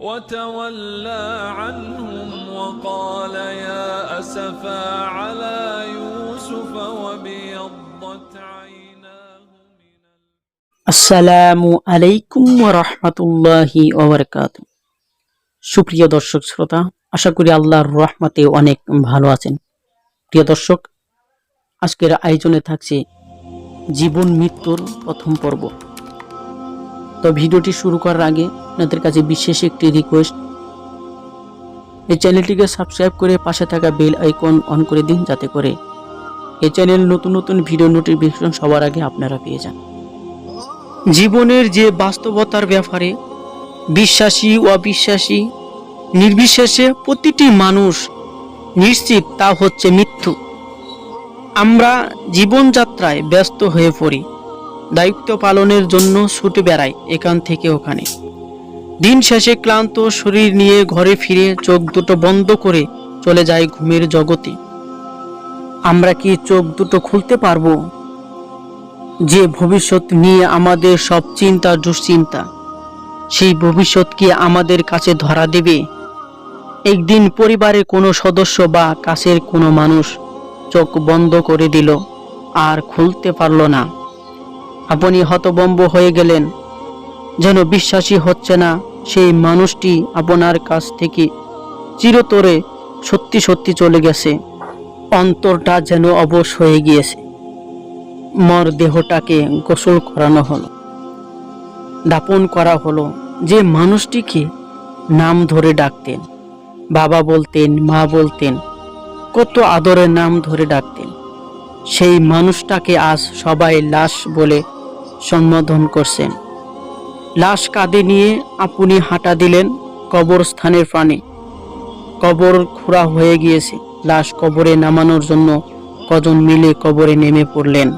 وتولى عنهم وقال يا أسفا على يوسف وابيضت عيناه من আসসালামু আলাইকুম রহমতুল্লাহি ওবরকাত সুপ্রিয় দর্শক শ্রোতা আশা করি আল্লাহর রহমতে অনেক ভালো আছেন প্রিয় দর্শক আজকের আয়োজনে থাকছে জীবন মৃত্যুর প্রথম পর্ব তো ভিডিওটি শুরু করার আগে আপনাদের কাছে বিশেষ একটি রিকোয়েস্ট এই চ্যানেলটিকে সাবস্ক্রাইব করে পাশে থাকা বেল আইকন অন করে দিন যাতে করে এই চ্যানেল নতুন নতুন ভিডিও নোটিফিকেশন সবার আগে আপনারা পেয়ে যান। জীবনের যে বাস্তবতার ব্যাপারে বিশ্বাসী ও অবিশ্বাসী, নির্বিশেষে প্রতিটি মানুষ নিশ্চিত তা হচ্ছে মৃত্যু। আমরা জীবনযাত্রায় ব্যস্ত হয়ে পড়ি, দায়িত্ব পালনের জন্য ছুটে বেড়াই এখান থেকে ওখানে। দিন শেষে ক্লান্ত শরীর নিয়ে ঘরে ফিরে চোখ দুটো বন্ধ করে চলে যায় ঘুমের জগতে। আমরা কি চোখ দুটো খুলতে পারব? যে ভবিষ্যৎ নিয়ে আমাদের সব চিন্তা দুশ্চিন্তা, সেই ভবিষ্যৎ কি আমাদের কাছে ধরা দেবে? একদিন পরিবারের কোনো সদস্য বা কাছের কোনো মানুষ চোখ বন্ধ করে দিল, আর খুলতে পারল না। আপনি হতবম্ব হয়ে গেলেন, যেন বিশ্বাসী হচ্ছে না সেই মানুষটি আপনার কাছ থেকে চিরতরে সত্যি সত্যি চলে গেছে। অন্তরটা যেন অবশ হয়ে গিয়েছে। মর দেহটাকে গোসল করানো হলো। দাপন করা হলো। যে মানুষটিকে নাম ধরে ডাকতেন। বাবা বলতেন, মা বলতেন, কত আদরের নাম ধরে ডাকতেন। সেই মানুষটাকে আজ সবাই লাশ বলে সম্বোধন করছেন। লাশ কাঁধে নিয়ে আপনি হাঁটা দিলেন কবরস্থানের প্রাণে। কবর খোঁড়া হয়ে গিয়েছে। লাশ কবরে নামানোর জন্য কজন মিলে কবরে নেমে পড়লেন।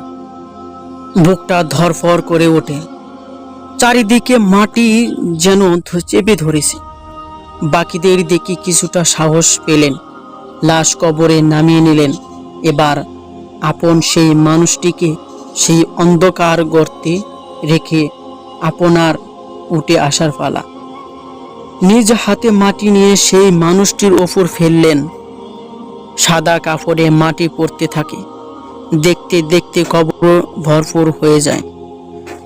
বুকটা ধরফর করে ওঠে। চারিদিকে মাটি যেন চেপে ধরেছে। বাকিদের দেখে কিছুটা সাহস পেলেন। লাশ কবরে নামিয়ে নিলেন। এবার আপন সেই মানুষটিকে সেই অন্ধকার গর্তে রেখে আপনার উঠে আসার পালা। নিজ হাতে মাটি নিয়ে সেই মানুষটির ওপর ফেললেন। সাদা কাপড়ে মাটি পড়তে থাকে। দেখতে দেখতে কবর ভরপুর হয়ে যায়।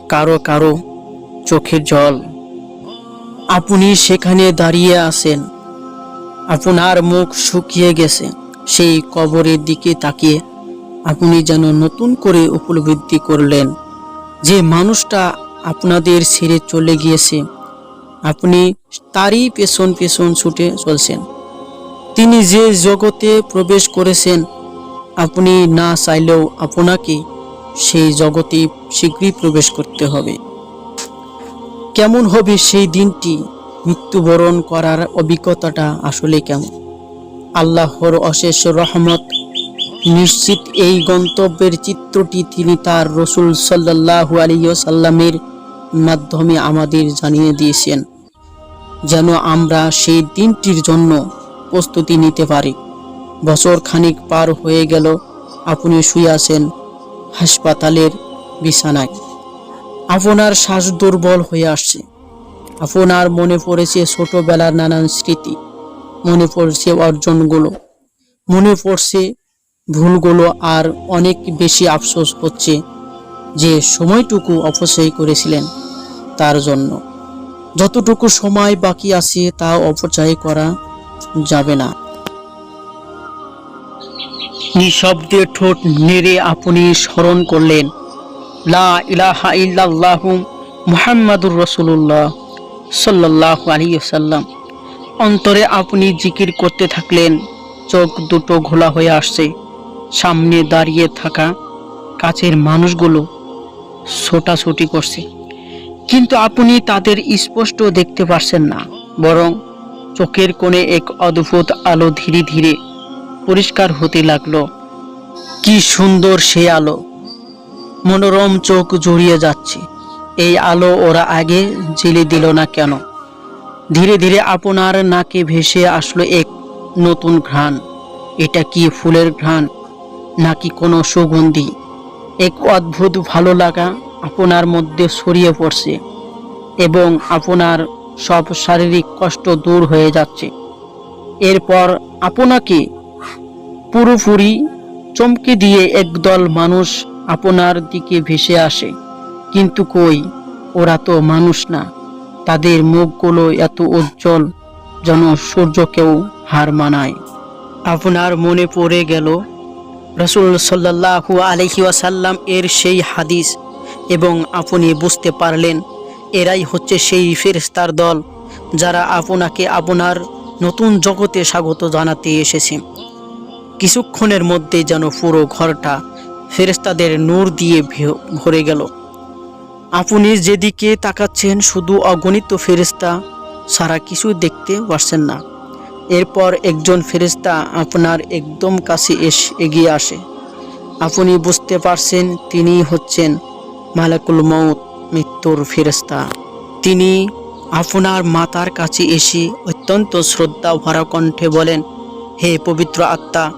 কারও কারও চোখের জল। আপনি সেখানে দাঁড়িয়ে আছেন। আপনার মুখ শুকিয়ে গেছে। সেই কবরের দিকে তাকিয়ে আপনি যেন নতুন করে উপলব্ধি করলেন যে মানুষটা আপনাদের ছেড়ে চলে গিয়েছে। আপনি তারই পেছন পেছন ছুটে চলছেন। তিনি যে জগতে প্রবেশ করেছেন, আপনি না চাইলেও আপনাকে সেই জগতে শীঘ্রই প্রবেশ করতে হবে। কেমন হবে সেই দিনটি, মৃত্যুবরণ করার অভিজ্ঞতাটা আসলে কেমন? আল্লাহর অশেষ রহমত নিশ্চিত এই গন্তব্যের চিত্রটি তিনি তার রসুল সাল্লাহু আলিয়াল্লামের মাধ্যমে আমাদের জানিয়ে দিয়েছেন, যেন আমরা সেই দিনটির জন্য প্রস্তুতি নিতে পারি। বছর খানিক পার হয়ে গেল, আপনি শুয়ে আছেন হাসপাতালের বিছানায়। আপনার শ্বাস দুর্বল হয়ে আসছে। আপনার মনে পড়েছে ছোটবেলার নানান স্মৃতি, মনে পড়ছে অর্জনগুলো, মনে পড়ছে ভুলগুলো আর অনেক বেশি আফসোস হচ্ছে যে সময়টুকু অপচয় করেছিলেন তার জন্য। যতটুকু সময় বাকি আছে তা অপচয় করা যাবে না। নিঃশব্দে ঠোঁট নেড়ে আপনি স্মরণ করলেন, লা ইলাহা ইল্লাল্লাহ মুহাম্মাদুর রসুল্লাহ সাল্লাহ আলী অন্তরে আপনি জিকির করতে থাকলেন, চোখ দুটো ঘোলা হয়ে আসছে। সামনে দাঁড়িয়ে থাকা কাছের মানুষগুলো ছোটাছুটি করছে। কিন্তু আপনি তাদের স্পষ্ট দেখতে পারছেন না, বরং চোখের কোণে এক অদ্ভুত আলো ধীরে ধীরে পরিষ্কার হতে লাগল। কি সুন্দর সে আলো! মনোরম চোখ জড়িয়ে যাচ্ছে। এই আলো ওরা আগে জেলে দিল না কেন? ধীরে ধীরে আপনার নাকে ভেসে আসলো এক নতুন ঘ্রাণ। এটা কি ফুলের ঘ্রাণ? নাকি কোনো সুগন্ধি? এক অদ্ভুত ভালো লাগা আপনার মধ্যে ছড়িয়ে পড়ছে এবং আপনার সব শারীরিক কষ্ট দূর হয়ে যাচ্ছে। এরপর আপনাকে পুরোপুরি চমকে দিয়ে একদল মানুষ আপনার দিকে ভেসে আসে। কিন্তু কই? ওরা তো মানুষ না। তাদের মুখগুলো এত উজ্জ্বল যেন সূর্যকেও হার মানায়। আপনার মনে পড়ে গেল রসুল সাল্লাহু আলহি ওয়াসাল্লাম এর সেই হাদিস এবং আপনি বুঝতে পারলেন, এরাই হচ্ছে সেই ফেরেস্তার দল যারা আপনাকে আপনার নতুন জগতে স্বাগত জানাতে এসেছে। কিছুক্ষণের মধ্যে যেন পুরো ঘরটা ফেরেস্তাদের নূর দিয়ে ভরে গেল। আপনি যেদিকে তাকাচ্ছেন শুধু অগণিত ফেরেস্তা সারা কিছু দেখতে পারছেন না। এরপর একজন ফেরেস্তা আপনার একদম কাছে এস, এগিয়ে আসে। আপনি বুঝতে পারছেন তিনি হচ্ছেন মালাকুল মৌত মৃত্যুর ফেরেস্তা তিনি আপনার মাতার কাছে এসে অত্যন্ত শ্রদ্ধা ভরা কণ্ঠে বলেন, হে পবিত্র আত্মা,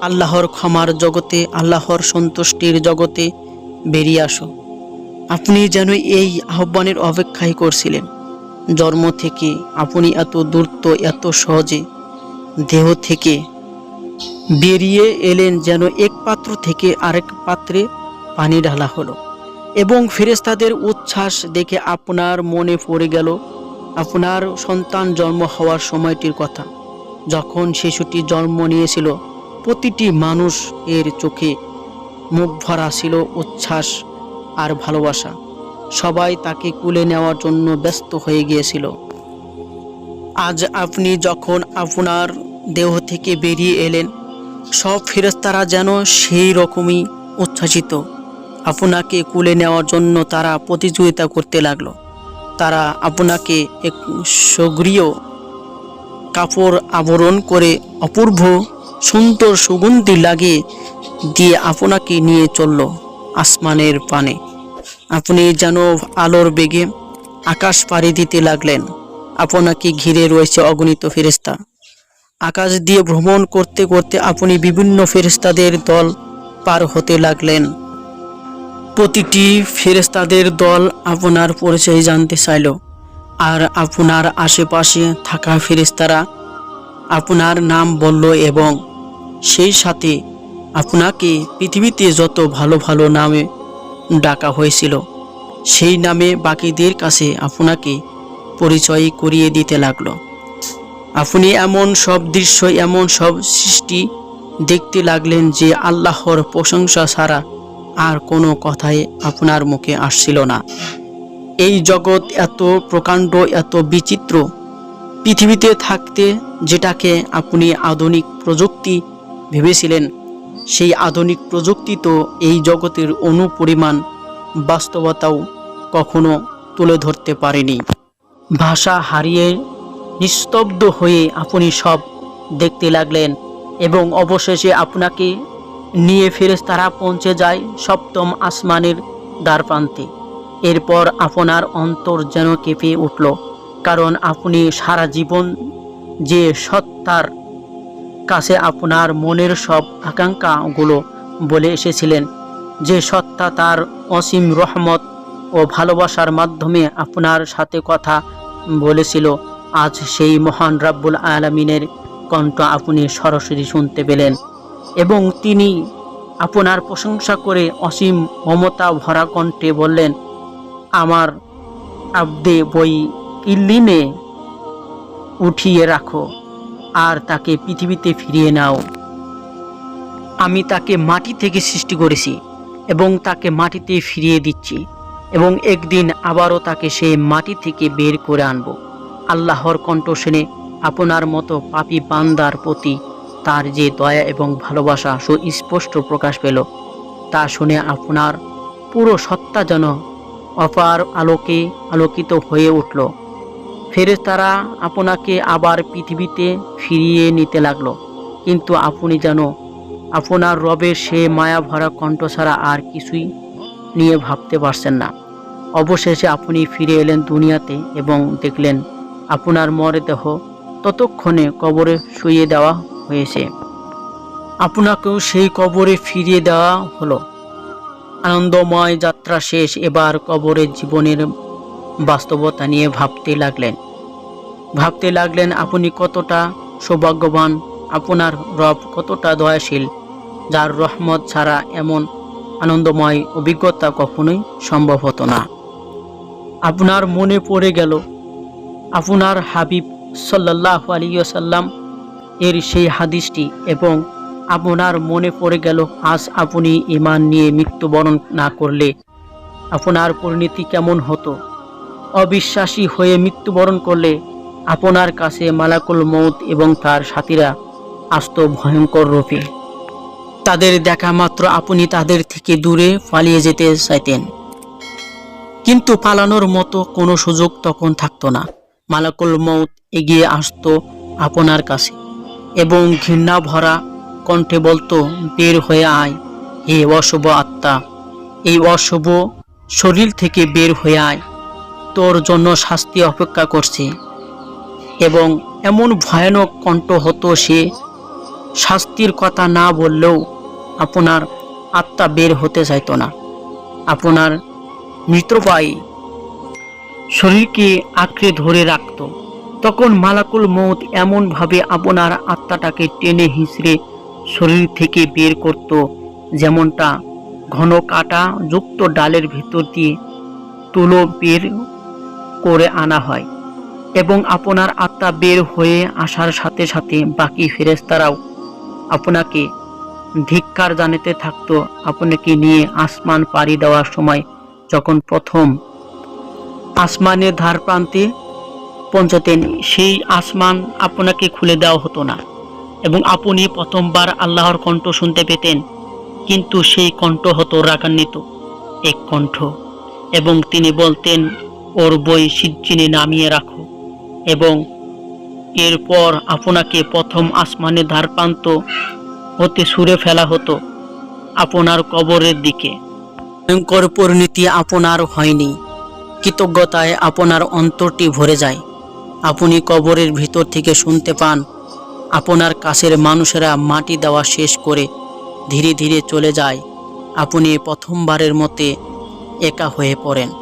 আল্লাহর ক্ষমার জগতে, আল্লাহর সন্তুষ্টির জগতে বেরিয়ে আসো। আপনি যেন এই আহ্বানের অপেক্ষাই করছিলেন। জন্ম থেকে আপনি এত দ্রুত, এত সহজে দেহ থেকে বেরিয়ে এলেন যেন এক পাত্র থেকে আরেক পাত্রে পানি ঢালা হলো এবং ফেরেস্তাদের উচ্ছ্বাস দেখে আপনার মনে পড়ে গেল, আপনার সন্তান জন্ম হওয়ার সময়টির কথা। যখন শিশুটি জন্ম নিয়েছিল, প্রতিটি মানুষ এর চোখে মুখ ভরা ছিল উচ্ছ্বাস আর ভালোবাসা। সবাই তাকে কুলে নেওয়ার জন্য ব্যস্ত হয়ে গিয়েছিল। আজ আপনি যখন আপনার দেহ থেকে বেরিয়ে এলেন, সব ফেরস্তারা যেন সেই রকমই উচ্ছ্বাসিত। আপনাকে কুলে নেওয়ার জন্য তারা প্রতিযোগিতা করতে লাগল। তারা আপনাকে এক সক্রিয় কাপড় আবরণ করে অপূর্ব সুন্দর সুগন্ধি লাগিয়ে দিয়ে আপনাকে নিয়ে চলল আসমানের পানে। আপনি যেন আলোর বেগে আকাশ পাড়ি দিতে লাগলেন। আপনাকে ঘিরে রয়েছে অগণিত ফেরেস্তা আকাশ দিয়ে ভ্রমণ করতে করতে আপনি বিভিন্ন ফেরেস্তাদের দল পার হতে লাগলেন। প্রতিটি ফেরেস্তাদের দল আপনার পরিচয় জানতে চাইল। আর আপনার আশেপাশে থাকা ফেরেস্তারা আপনার নাম বলল এবং সেই সাথে আপনাকে পৃথিবীতে যত ভালো ভালো নামে ডাকা হয়েছিল। সেই নামে বাকিদের কাছে আপনাকে পরিচয় করিয়ে দিতে লাগল। আপনি এমন সব দৃশ্য, এমন সব সৃষ্টি দেখতে লাগলেন যে আল্লাহর প্রশংসা ছাড়া আর কোনো কথাই আপনার মুখে আসছিল না। এই জগৎ এত প্রকাণ্ড, এত বিচিত্র। পৃথিবীতে থাকতে যেটাকে আপনি আধুনিক প্রযুক্তি ভেবেছিলেন সেই আধুনিক প্রযুক্তি তো এই জগতের অনুপরিমাণ বাস্তবতাও কখনো তুলে ধরতে পারেনি। ভাষা হারিয়ে নিস্তব্ধ হয়ে আপনি সব দেখতে লাগলেন এবং অবশেষে আপনাকে নিয়ে ফেরেশতারা পৌঁছে যায় সপ্তম আসমানের দ্বারপ্রান্তে। এরপর আপনার অন্তর যেন কেঁপে উঠল, কারণ আপনি সারা জীবন যে সত্তার কাছে আপনার মনের সব আকাঙ্ক্ষাগুলো বলে এসেছিলেন, যে সত্তা তার অসীম রহমত ও ভালোবাসার মাধ্যমে আপনার সাথে কথা বলেছিল। আজ সেই মহান রাব্বুল আলমিনের কণ্ঠ আপনি সরাসরি শুনতে পেলেন এবং তিনি আপনার প্রশংসা করে অসীম মমতা ভরা কণ্ঠে বললেন, আমার আব্দে বই ইল্লিনে উঠিয়ে রাখো। আর তাকে পৃথিবীতে ফিরিয়ে নাও। আমি তাকে মাটি থেকে সৃষ্টি করেছি এবং তাকে মাটিতে ফিরিয়ে দিচ্ছি এবং একদিন আবারও তাকে সে মাটি থেকে বের করে আনব। আল্লাহর কণ্ঠ শুনে আপনার মতো পাপি বান্দার প্রতি তার যে দয়া এবং ভালোবাসা সুস্পষ্ট প্রকাশ পেল, তা শুনে আপনার পুরো সত্তা যেন অপার আলোকে আলোকিত হয়ে উঠল। ফেরেশতারা আপনাকে আবার পৃথিবীতে ফিরিয়ে নিতে লাগল। কিন্তু আপনি যেন আপনার রবের সে মায়া ভরা কণ্ঠ ছাড়া আর কিছুই নিয়ে ভাবতে পারছেন না। অবশেষে আপনি ফিরে এলেন দুনিয়াতে এবং দেখলেন আপনার মরদেহ ততক্ষণে কবরে শুইয়ে দেওয়া হয়েছে। আপনাকেও সেই কবরে ফিরিয়ে দেওয়া হলো। আনন্দময় যাত্রা শেষ, এবার কবরের জীবনের বাস্তবতা নিয়ে ভাবতে লাগলেন। ভাবতে লাগলেন, আপনি কতটা সৌভাগ্যবান? আপনার রব কতটা দয়াশীল? যার রহমত ছাড়া এমন আনন্দময় অভিজ্ঞতা কখনোই সম্ভব হতো না। আপনার মনে পড়ে গেল, আপনার হাবিব সাল্লাহ আলিয়াল্লাম এর সেই হাদিসটি এবং আপনার মনে পড়ে গেল, আজ আপনি ইমান নিয়ে মৃত্যুবরণ না করলে আপনার পরিণতি কেমন হতো? অবিশ্বাসী হয়ে মৃত্যুবরণ করলে আপনার কাছে মালাকুল মৌত এবং তার সাথীরা আসত ভয়ঙ্কর রূপে। তাদের দেখা মাত্র আপনি তাদের থেকে দূরে পালিয়ে যেতে চাইতেন। কিন্তু পালানোর মতো কোনো সুযোগ তখন থাকতো না। মালাকুল মৌত এগিয়ে আসতো আপনার কাছে এবং ঘৃণা ভরা কণ্ঠে বলতো, বের হয়ে আয়, হে অশুভ আত্মা। এই অশুভ শরীর থেকে বের হয়ে আয়। তোর জন্য শাস্তি অপেক্ষা করছে। এবং এমন ভয়ানক কণ্ঠ হতো সে, শাস্তির কথা না বললেও আপনার আত্মা বের হতে চাইতো না। আপনার মৃতপ্রায় শরীরকে আঁকড়ে ধরে রাখত। তখন মালাকুল মৌত এমনভাবে আপনার আত্মাটাকে টেনে হিঁচড়ে শরীর থেকে বের করত, যেমনটা ঘন কাটা যুক্ত ডালের ভিতর দিয়ে তুলো বের করে আনা হয় এবং আপনার আত্মা বের হয়ে আসার সাথে সাথে বাকি ফেরেস্তারাও আপনাকে ধিক্কার জানাতে থাকতো, আপনাকে নিয়ে আসমান পাড়ি দেওয়ার সময় যখন প্রথম আসমানের ধার প্রান্তে পৌঁছতেন, সেই আসমান আপনাকে খুলে দেওয়া হতো না এবং আপনি প্রথমবার আল্লাহর কণ্ঠ শুনতে পেতেন। কিন্তু সেই কণ্ঠ হতো রাগান্বিত, এক কণ্ঠ এবং তিনি বলতেন ওর বই সিজ্জিনে নামিয়ে রাখো এবং এরপর আপনাকে প্রথম আসমানের ধার প্রান্ত হতে সুরে ফেলা হতো আপনার কবরের দিকে। ভয়ঙ্কর পরিণতি আপনার হয়নি। কৃতজ্ঞতায় আপনার অন্তরটি ভরে যায়। আপনি কবরের ভিতর থেকে শুনতে পান, আপনার কাছের মানুষেরা মাটি দেওয়া শেষ করে ধীরে ধীরে চলে যায়। আপনি প্রথমবারের মতে একা হয়ে পড়েন।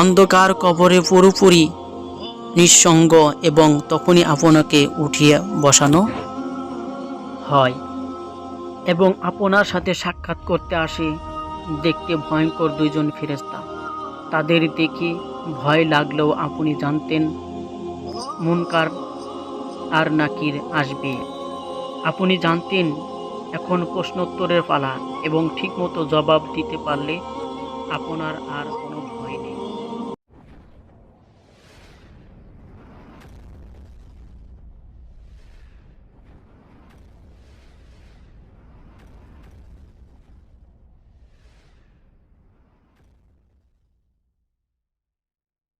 অন্ধকার কবরে পুরোপুরি নিঃসঙ্গ এবং তখনই আপনাকে উঠিয়ে বসানো হয়। এবং আপনার সাথে সাক্ষাৎ করতে আসে দেখতে ভয়ঙ্কর দুইজন ফেরেস্তা তাদের দেখে ভয় লাগলেও আপনি জানতেন মুনকার আর নাকির আসবে। আপনি জানতেন এখন প্রশ্নোত্তরের পালা এবং ঠিকমতো জবাব দিতে পারলে আপনার আর কোনো